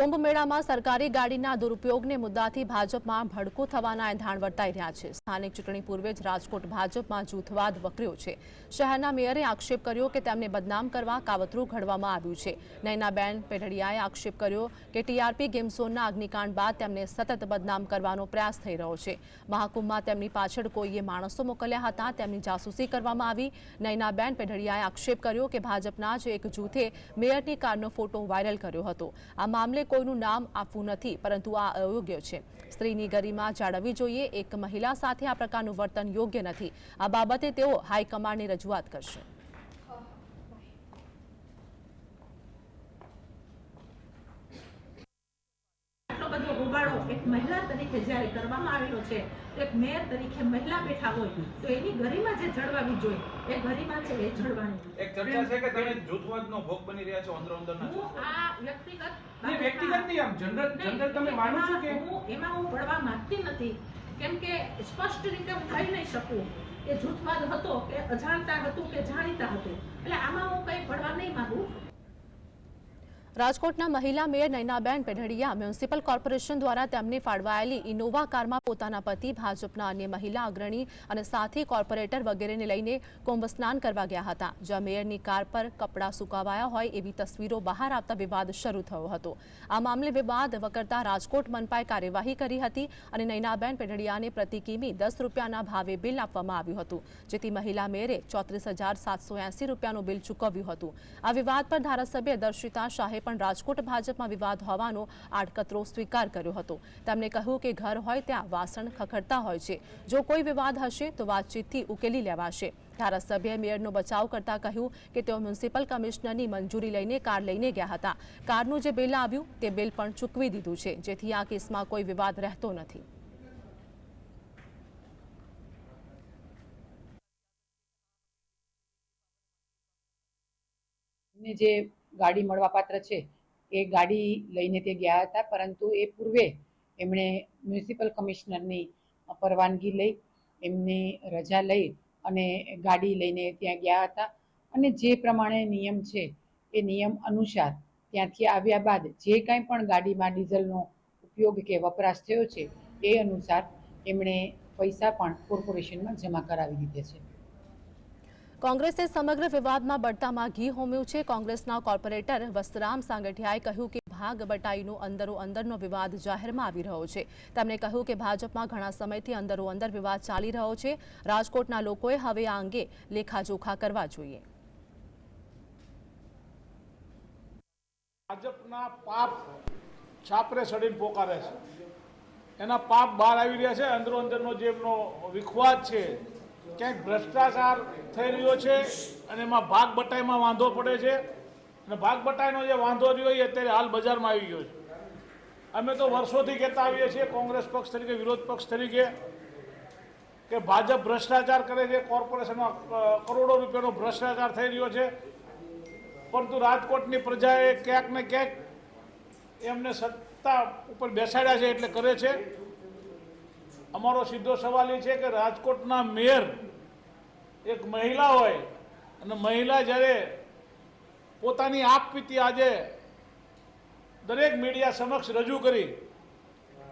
કુંભ મેળામાં સરકારી ગાડીના દુરુપયોગને મુદ્દાથી ભાજપમાં ભડકો થવાના એંધાણ વર્તાઈ રહ્યા છે. સ્થાનિક ચૂંટણી પૂર્વે જ રાજકોટ ભાજપમાં જૂથવાદ વકર્યો છે. શહેરના મેયરે આક્ષેપ કર્યો કે તેમને બદનામ કરવા કાવતરું ઘડવામાં આવ્યું છે. નૈનાબેન પેઢડિયાએ આક્ષેપ કર્યો કે ટીઆરપી ગેમ અગ્નિકાંડ બાદ તેમને સતત બદનામ કરવાનો પ્રયાસ થઈ રહ્યો છે. મહાકુંભમાં તેમની પાછળ કોઈએ માણસો મોકલ્યા હતા, તેમની જાસૂસી કરવામાં આવી. નૈનાબેન પેઢડિયાએ આક્ષેપ કર્યો કે ભાજપના જ એક જૂથે મેયરની કારનો ફોટો વાયરલ કર્યો હતો. આ મામલે કોઈનું નામ આપવું નથી પરંતુ આ અયોગ્ય છે. સ્ત્રીની ગરિમા જાળવવી જોઈએ એક મહિલા સાથે આ પ્રકારનું વર્તન યોગ્ય નથી. આ બાબતે તેઓ હાઈકમાન્ડની રજૂઆત કરશે. આટલો બધો હોબાળો એક મહિલા તરીકે જ્યારે કરવામાં આવેલો છે એક મેયર તરીકે મહિલા બેઠા હોય તો એની ગરિમા જે જળવાવી જોઈએ એ ગરિમા છે એ જળવાની એક ચર્ચા છે કે તમે જૂથવાદનો ભોગ બની રહ્યા છો અંદરો અંદરના હું આ વ્યક્તિગત નહીં આમ? જનરલ જનરલ તમે માનો છો કે એમાં હું એમાં હું પડવા માંગતી નથી. કેમ કે સ્પષ્ટ રીતે હું કહી નહીં શકું કે જૂથવાદ હતો કે અજાણતા હતું કે જાણીતા હતું. એટલે આમાં હું કંઈ પડવા નહીં માંગુ. રાજકોટના મહિલા mayor Nainaben Pedhadiya municipal corporation દ્વારા તેમને ફાળવાયેલી ઇનોવા કારમાં પોતાના પતિ, ભાજપના અન્ય મહિલા અગ્રણી અને સાથી કોર્પોરેટર વગેરેને લઈને કુંભ સ્નાન કરવા ગયા હતા. જ્યાં મેયરની કાર પર કપડાં સુકાવાયા હોય એવી તસવીરો બહાર આવતા વિવાદ શરૂ થયો હતો. આ મામલે વિવાદ વકરતા રાજકોટ મનપાએ કાર્યવાહી કરી હતી અને નૈનાબેન પેઢડિયાને પ્રતિ કિમી દસ રૂપિયાના ભાવે બિલ આપવામાં આવ્યું હતું, જેથી મહિલા મેયરે ચોત્રીસ હજાર સાતસો એંસી રૂપિયાનું બિલ ચૂકવ્યું હતું. આ વિવાદ પર ધારાસભ્ય દર્શિતા શાહે પણ રાજકોટ ભાજપમાં વિવાદ હોવાનો આડકતરો સ્વીકાર કર્યો હતો. તેમણે કહ્યું કે ઘર હોય ત્યાં વાસણ ખખડતા હોય છે. જો કોઈ વિવાદ હશે તો વાતચીતથી ઉકેલી લેવાશે. ધારાસભ્યએ મેયરનો બચાવ કરતા કહ્યું કે તેઓ મ્યુનિસિપલ કમિશનરની મંજૂરી લઈને કાર લઈને ગયા હતા. કારનું જે બિલ આવ્યું તે બિલ પણ ચૂકવી દીધું છે. જેથી આ કેસમાં કોઈ વિવાદ રહેતો નથી. જે ગાડી મળવાપાત્ર છે. એ ગાડી લઈને તે ગયા હતા, પરંતુ એ પૂર્વે એમણે મ્યુનિસિપલ કમિશનરની પરવાનગી લઈ, એમની રજા લઈ અને ગાડી લઈને ત્યાં ગયા હતા. અને જે પ્રમાણે નિયમ છે, એ નિયમ અનુસાર ત્યાંથી આવ્યા બાદ જે કાંઈ પણ ગાડીમાં ડીઝલનો ઉપયોગ કે વપરાશ થયો છે, એ અનુસાર એમણે પૈસા પણ કોર્પોરેશનમાં જમા કરાવી દીધે છે. કોંગ્રેસે સમગ્ર વિવાદમાં બળતામાં ઘી હોમ્યું છે. કોંગ્રેસના કોર્પોરેટર વસ્તરામ સાંગઠિયાએ કહ્યું કે ભાગ બટાઈનો અંદરો અંદરનો વિવાદ જાહેરમાં આવી રહ્યો છે. તેમણે કહ્યું કે ભાજપમાં ઘણા સમયથી અંદરો અંદર વિવાદ ચાલી રહ્યો છે. રાજકોટના લોકોએ હવે આ અંગે લેખાજોખા કરવા જોઈએ. ભાજપના પાપ છાપરે સડીને પોકારે છે. એના પાપ બહાર આવી રહ્યા છે. અંદરો અંદરનો જે એમનો વિખવાદ છે ક્યાંક ભ્રષ્ટાચાર થઈ રહ્યો છે અને એમાં ભાગ બટાઈમાં વાંધો પડે છે. અને ભાગ બટાઈનો જે વાંધો રહ્યો એ અત્યારે હાલ બજારમાં આવી ગયો છે. અમે તો વર્ષોથી કહેતા આવીએ છીએ, કોંગ્રેસ પક્ષ તરીકે, વિરોધ પક્ષ તરીકે, કે ભાજપ ભ્રષ્ટાચાર કરે છે, કોર્પોરેશનમાં કરોડો રૂપિયાનો ભ્રષ્ટાચાર થઈ રહ્યો છે. પરંતુ રાજકોટની પ્રજાએ ક્યાંક ને ક્યાંક એમને સત્તા ઉપર બેસાડ્યા છે એટલે કરે છે. અમારો સીધો સવાલ એ છે કે રાજકોટના મેયર એક મહિલા હોય અને મહિલા જ્યારે પોતાની આપવીતી આજે દરેક મીડિયા સમક્ષ રજૂ કરી,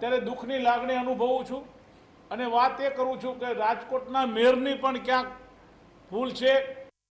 ત્યારે દુઃખની લાગણી અનુભવું છું. અને વાત એ કરું છું કે રાજકોટના મેયરની પણ ક્યાંક ભૂલ છે.